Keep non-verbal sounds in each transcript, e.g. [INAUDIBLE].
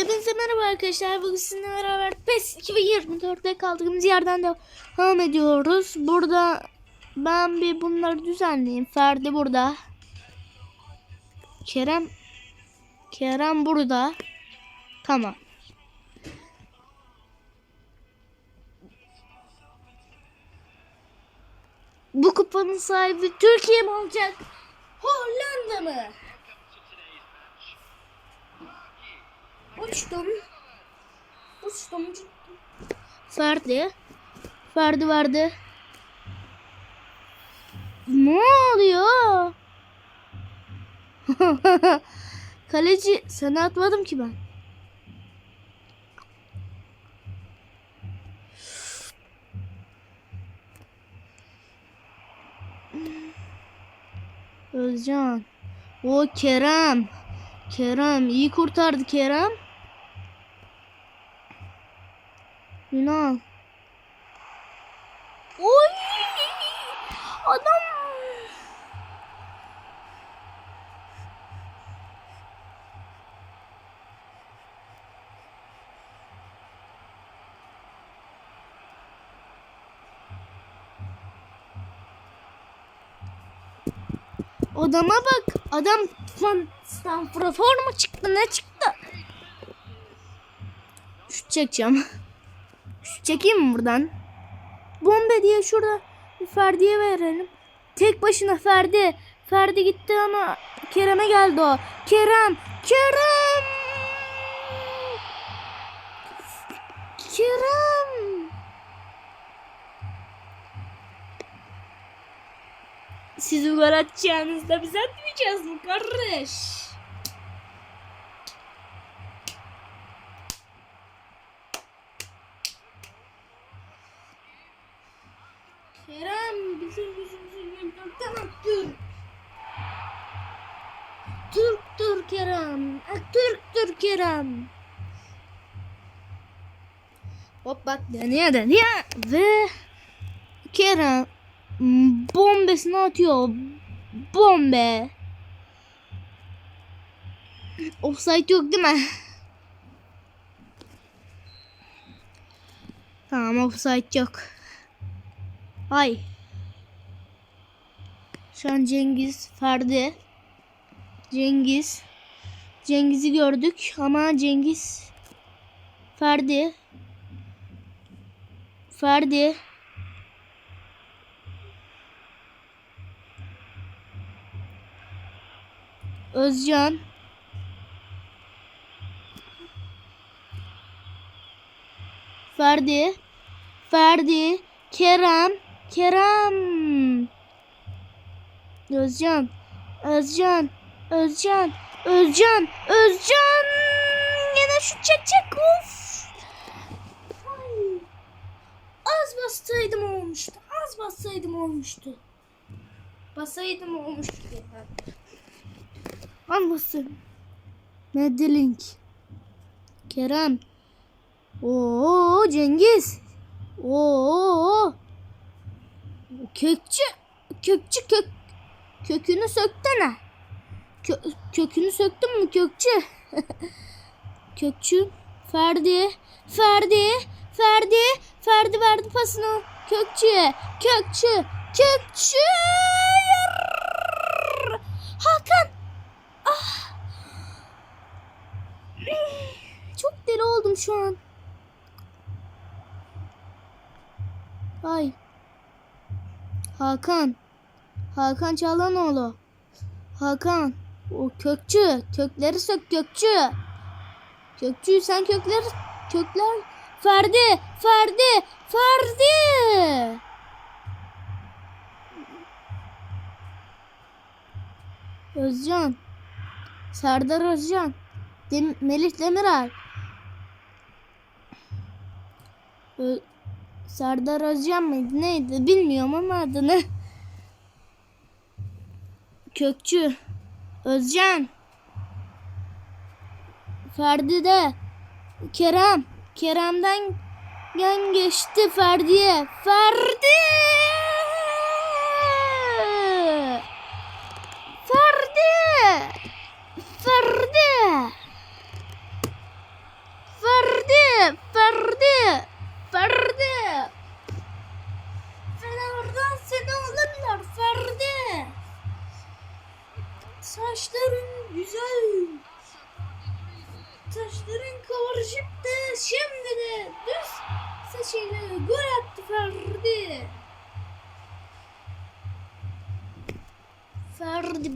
Hepinize merhaba arkadaşlar. Bugün sizinle beraber PES 2024'te kaldığımız yerden devam ediyoruz. Burada ben bir bunları düzenleyeyim. Ferdi burada. Kerem Kerem burada. Tamam. Bu kupanın sahibi Türkiye mi olacak? Hollanda mı? Uçtum. Uçtum. Ferdi. Ferdi vardı. Ne oluyor? [LAUGHS] Kaleci sana atmadım ki ben. Özcan. O Kerem. Kerem iyi kurtardı Kerem. Ünal. Oy! Adam. Adama bak. Adam lan Stanford mu çıktı ne çıktı? Şut çekeceğim. Çekeyim mi buradan? Bombe diye şurada Ferdi'ye verelim. Tek başına Ferdi. Ferdi gitti ama Kerem'e geldi o. Kerem! Kerem! Kerem! Siz gol atacağınızda biz atmayacağız mı kardeş? Bak deniyor deniyor. Ve Kerem bombesini atıyor. Bombe. Offside yok değil mi? Tamam offside yok. Ay. Şu an Cengiz, Ferdi. Cengiz. Cengiz'i gördük ama Cengiz Ferdi. Ferdi. Özcan. Ferdi. Ferdi. Kerem. Kerem. Özcan. Özcan. Özcan. Özcan. Özcan. Yine şut çekecek. Of. Ay. Az bassaydım olmuştu. Az bassaydım olmuştu. Basaydım olmuştu. Almasın. Medlink. Kerem. Oo Cengiz. Oo. Kökçü. Kökçü kök. Kökünü söktene. Kö, kökünü söktün mü kökçü? [LAUGHS] kökçü. Ferdi. Ferdi. Ferdi. Ferdi verdi pasını. Kökçü. Kökçü. Yar. Hakan. Ah. Çok deli oldum şu an. Ay. Hakan. Hakan Çalhanoğlu. Hakan. O kökçü. Kökleri sök kökçü. Kökçü sen kökleri kökler. Ferdi. Ferdi. Ferdi. Özcan. Serdar Özcan. Dem Melih Demiral. Ö Serdar Özcan mıydı neydi bilmiyorum ama adını. Kökçü. Özcan. Ferdi de. Kerem. Kerem'den yan geçti Ferdi'ye. Ferdi! Ferdi! Ferdi! Ferdi! Ferdi! Ferdi! Fenerden seni alırlar Ferdi! Saçların güzel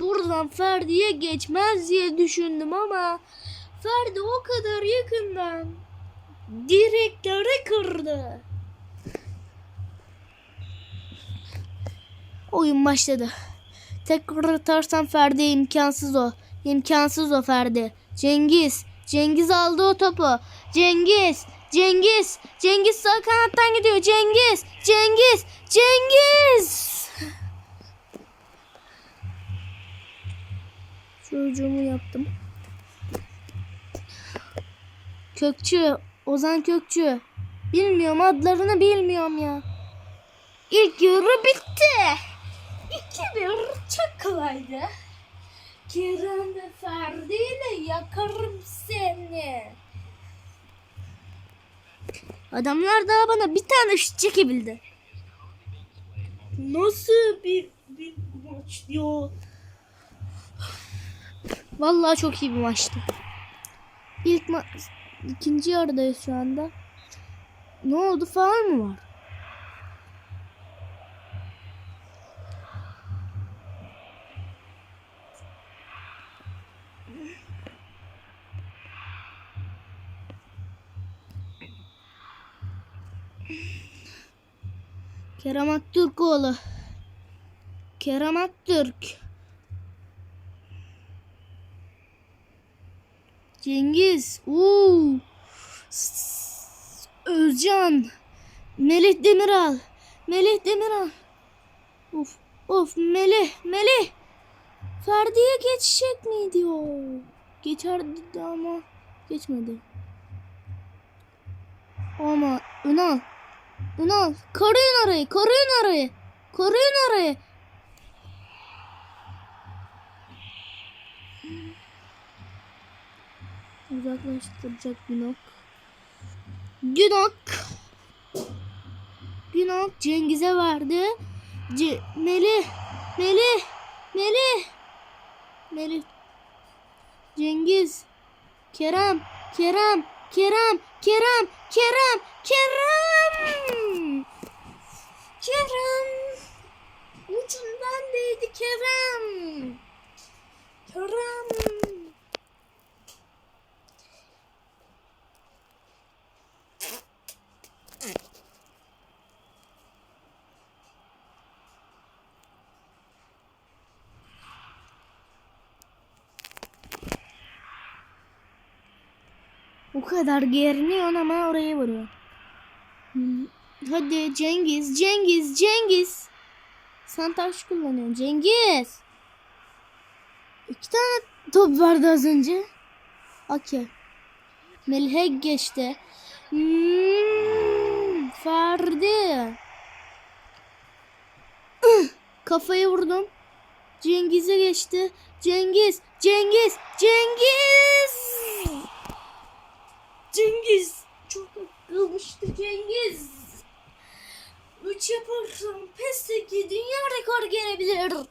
Buradan Ferdi'ye geçmez diye düşündüm ama Ferdi o kadar yakından direkleri kırdı. Oyun başladı. Tekrar atarsam Ferdi imkansız o. İmkansız o Ferdi. Cengiz. Cengiz aldı o topu. Cengiz. Cengiz. Cengiz sağ kanattan gidiyor. Cengiz. Cengiz. Cengiz. Çocuğumu yaptım. Kökçü. Ozan Kökçü. Bilmiyorum adlarını bilmiyorum ya. İlk yarı bitti. İki bir çok kolaydı. Kerem ve Ferdi ile yakarım seni. Adamlar daha bana bir tane şut çekebildi. Nasıl bir, bir maç ya? Vallahi çok iyi bir maçtı. İlk ma ikinci yarıdayız şu anda. Ne oldu faul mu var? Kerem Aktürkoğlu. Kerem Aktürk. Cengiz. Uuu. Özcan. Melih Demiral. Melih Demiral. Of. Of Melih. Melih. Ferdi'ye geçecek miydi o? Geçerdi ama geçmedi. Ama Ünal. Ünal koruyun orayı koruyun orayı. Koruyun orayı. Uzaklaştıracak Günok. Günok. Günok Cengiz'e verdi. C Melih. Melih. Melih. Melih. Cengiz. Kerem. Kerem. Kerem. Kerem. Kerem. Kerem. Kerem. Ucundan değdi Kerem. O kadar geriniyor ama oraya vuruyor. Hadi Cengiz, Cengiz, Cengiz. Sen taş kullanıyorsun Cengiz. İki tane top vardı az önce. Okey. Melih'e geçti. Hmm, Ferdi. Kafayı vurdum. Cengiz'e geçti. Cengiz, Cengiz, Cengiz. Cengiz çok akılmıştı Cengiz. Üç yaparsam PES'teki dünya rekoru gelebilir.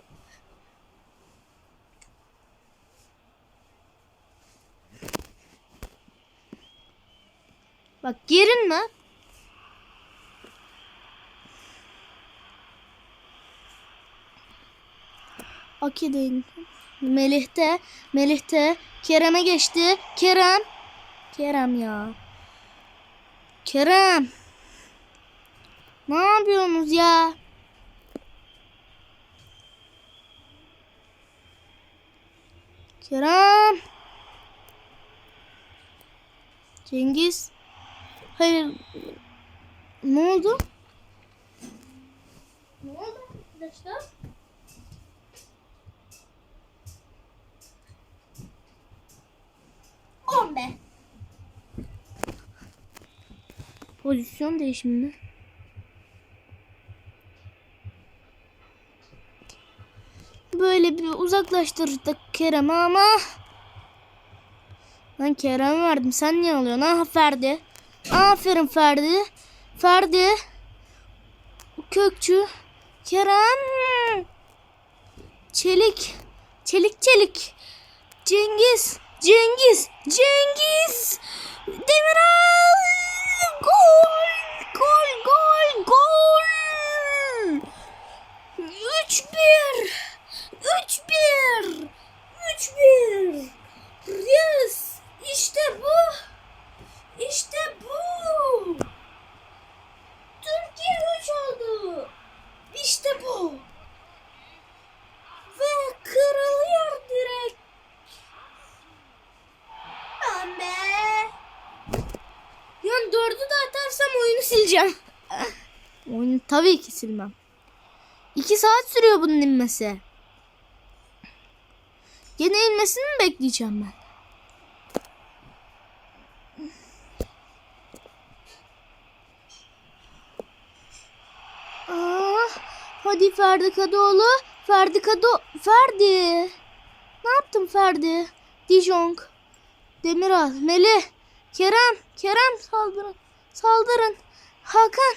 Bak gerinme. Aki'deyim. Melih'te, Melih'te. Kerem'e geçti. Kerem. Kerem ya. Kerem. Ne yapıyorsunuz ya? Kerem. Cengiz. Hayır. Ne oldu? Ne oldu arkadaşlar? On be. Pozisyon değişimi. Böyle bir uzaklaştırdık Kerem'i ama ben Kerem verdim. Sen niye alıyorsun? Ah Ferdi. Aferin Ferdi. Ferdi. Kökçü. Kerem. Çelik. Çelik çelik. Cengiz. Cengiz. Cengiz. Demiral. Gol. Gol. Gol. Gol. 3-1. 3-1. 3-1. Yes. İşte bu. İşte bu. Türkiye 3 oldu. İşte bu. Ve kırılıyor direkt. Aman be. Yani dördü de atarsam oyunu sileceğim. oyunu tabii ki silmem. İki saat sürüyor bunun inmesi. Gene inmesini mi bekleyeceğim ben? Ah, hadi Ferdi Kadıoğlu. Ferdi Kadı... Ferdi. Ne yaptın Ferdi? Dijong. Demiral. Melih. Kerem. Kerem saldırın. Saldırın. Hakan.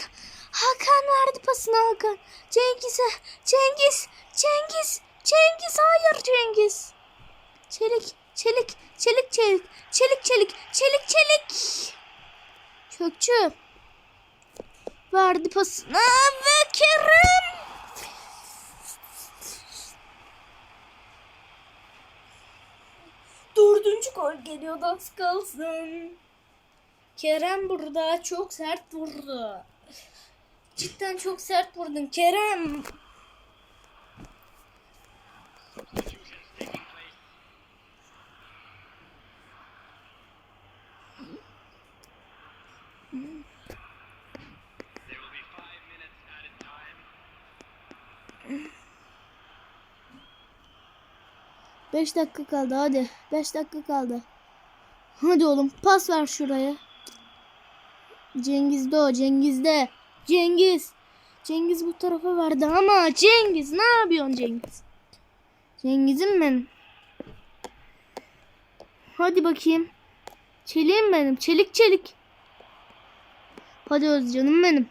Hakan verdi pasını Hakan. Cengiz'e. Cengiz. Cengiz. Cengiz. Hayır Cengiz. Çelik. Çelik. Çelik çelik. Çelik çelik. Çelik çelik. Kökçü. Verdi pasını ve Kerem. Dördüncü gol geliyordu az kalsın. Kerem burada çok sert vurdu. Cidden çok sert vurdun Kerem. There will be five minutes added time. 5 dakika kaldı hadi. 5 dakika kaldı. Hadi oğlum pas ver şuraya. Cengiz'de o Cengiz'de. Cengiz. Cengiz bu tarafa verdi ama Cengiz ne yapıyorsun Cengiz? Cengiz'im benim. Hadi bakayım. Çeliğim benim. Çelik çelik. Hadi Özcanım benim.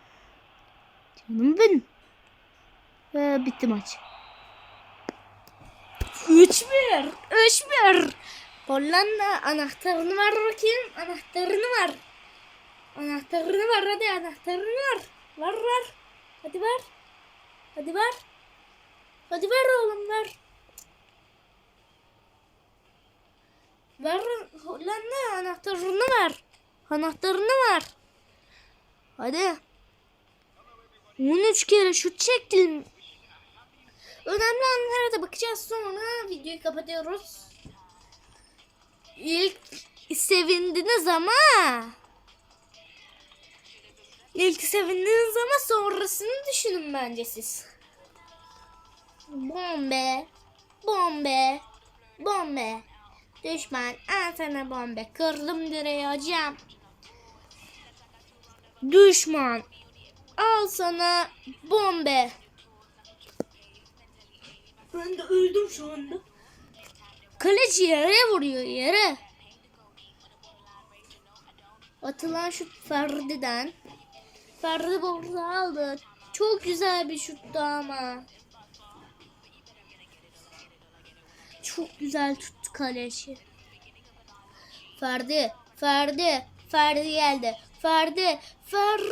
Canım benim. Ve bitti maç. 3-1. 3-1. Hollanda anahtarını ver bakayım. Anahtarını ver. Anahtarını ver hadi anahtarını ver. Ver ver. Hadi ver. Hadi ver. Hadi ver oğlum ver. Ver Hollanda anahtarını ver. Anahtarını ver. Hadi. 13 kere şut çektim. Önemli anlara da bakacağız sonra videoyu kapatıyoruz. İlk sevindiniz ama İlk sevindiniz ama sonrasını düşünün bence siz. Bombe, bombe, bombe. Düşman al sana bombe. Kırdım direği hocam. Düşman al sana bombe. Ben de öldüm şu anda. Kaleci yere vuruyor yere. Atılan şut Ferdi'den. Ferdi burada aldı. Çok güzel bir şuttu ama. Çok güzel tuttu kaleci. Ferdi, Ferdi, Ferdi geldi. Ferdi, Ferdi.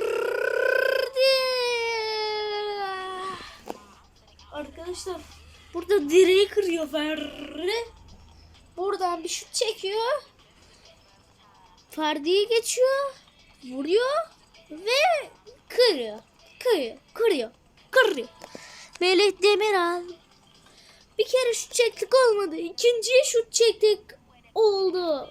Arkadaşlar burada direği kırıyor Ferdi. Buradan bir şut çekiyor. Ferdi'yi geçiyor. Vuruyor ve kırıyor. Kırıyor. Kırıyor. Kırıyor. Melih Demiral. Bir kere şut çektik olmadı. İkinciye şut çektik. Oldu.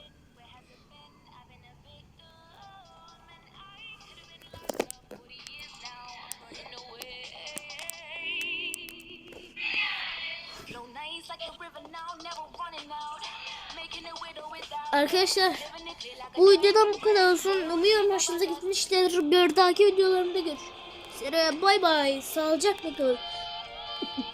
Arkadaşlar bu videodan bu kadar olsun. Umuyorum hoşunuza gitmiştir. Bir dahaki videolarımda görüşürüz. Bay bay. Sağlıcakla kalın. [LAUGHS]